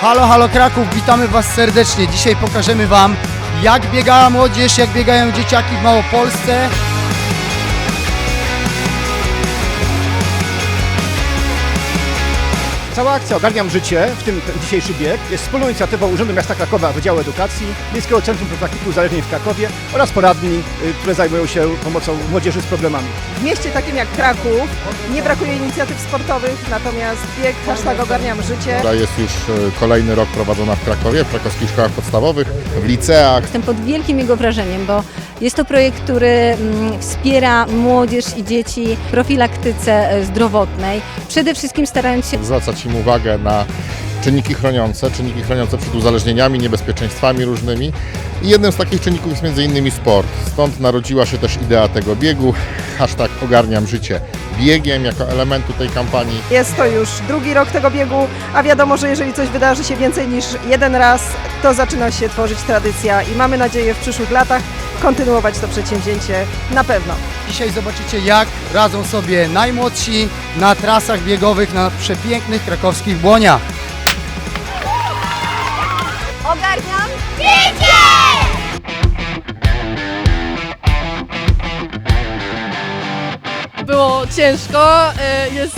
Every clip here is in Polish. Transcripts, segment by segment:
Halo, halo Kraków, witamy Was serdecznie. Dzisiaj pokażemy Wam, jak biegała młodzież, jak biegają dzieciaki w Małopolsce. Cała akcja Ogarniam Życie, w tym ten dzisiejszy bieg, jest wspólną inicjatywą Urzędu Miasta Krakowa Wydziału Edukacji, Miejskiego Centrum Profilaktyki Uzależnień w Krakowie oraz poradni, y, które zajmują się pomocą młodzieży z problemami. W mieście takim jak Kraków nie brakuje inicjatyw sportowych, natomiast bieg hashtag ogarniam życie która jest już e, kolejny rok prowadzona w Krakowie, w krakowskich szkołach podstawowych, w liceach. Jestem pod wielkim jego wrażeniem, bo jest to projekt, który mm, wspiera młodzież i dzieci w profilaktyce e, zdrowotnej. Przede wszystkim starając się Zwracać im uwagę na czynniki chroniące, czynniki chroniące przed uzależnieniami, niebezpieczeństwami różnymi. I jednym z takich czynników jest między innymi sport. Stąd narodziła się też idea tego biegu, hashtag ogarniam życie biegiem jako elementu tej kampanii. Jest to już drugi rok tego biegu, a wiadomo, że jeżeli coś wydarzy się więcej niż jeden raz, to zaczyna się tworzyć tradycja i mamy nadzieję w przyszłych latach kontynuować to przedsięwzięcie na pewno. Dzisiaj zobaczycie, jak radzą sobie najmłodsi na trasach biegowych na przepięknych krakowskich błoniach. Ogarniam życie! Było ciężko, y, jest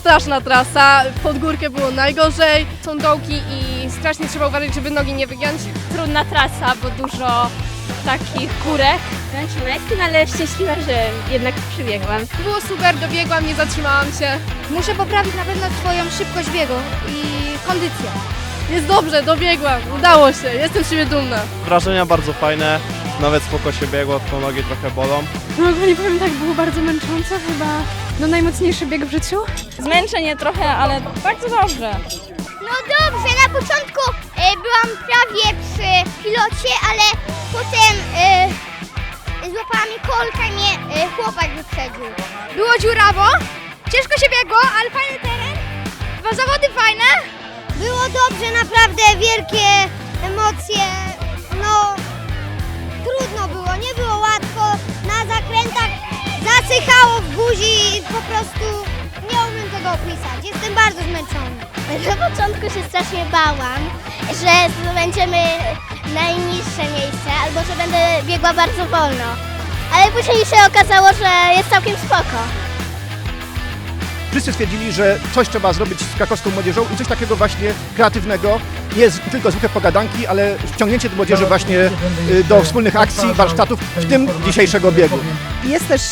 straszna trasa, pod górkę było najgorzej. Są dołki i strasznie trzeba uważać, żeby nogi nie wygiąć. Trudna trasa, bo dużo takich górek. Męczyła jestem, ale szczęśliwa, że jednak przybiegłam. Było super, dobiegłam, nie zatrzymałam się. Muszę poprawić na pewno swoją szybkość biegu i kondycję. Jest dobrze, dobiegłam, udało się, jestem z siebie dumna. Wrażenia bardzo fajne, nawet spoko się biegło, tylko nogi trochę bolą. No ogólnie powiem tak, było bardzo męczące, chyba no najmocniejszy bieg w życiu. Zmęczenie trochę, ale bardzo dobrze. No dobrze, na początku e, byłam prawie przy pilocie, ale potem e, złapała mnie kolka i mnie e, chłopak wyprzedził. Było dziurawo, ciężko się biegło, ale fajny teren, dwa zawody fajne. Było dobrze, naprawdę wielkie emocje, no trudno było, nie było łatwo, na zakrętach zasychało w buzi i po prostu nie umiem tego opisać, jestem bardzo zmęczony. Na początku się strasznie bałam, że zdobędziemy najniższe miejsce albo że będę biegła bardzo wolno. Ale później się okazało, że jest całkiem spoko. Wszyscy stwierdzili, że coś trzeba zrobić z krakowską młodzieżą i coś takiego właśnie kreatywnego. Nie z- tylko zwykłe pogadanki, ale wciągnięcie do młodzieży właśnie y, do wspólnych akcji, warsztatów, w tym dzisiejszego biegu. Jest też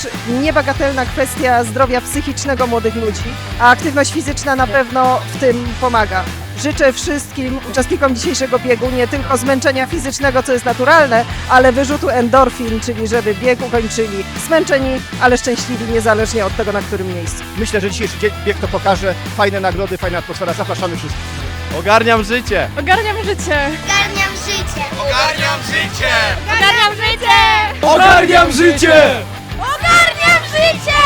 niebagatelna kwestia zdrowia psychicznego młodych ludzi, a aktywność fizyczna na pewno w tym pomaga. Życzę wszystkim uczestnikom dzisiejszego biegu nie tylko zmęczenia fizycznego, co jest naturalne, ale wyrzutu endorfin, czyli żeby bieg ukończyli zmęczeni, ale szczęśliwi, niezależnie od tego, na którym miejscu. Myślę, że dzisiejszy bieg to pokaże. Fajne nagrody, fajna atmosfera. Zapraszamy wszystkich. Ogarniam życie! Ogarniam życie! Ogarniam życie! Ogarniam życie! Ogarniam życie! Ogarniam życie! Ogarniam życie! Ogarniam życie!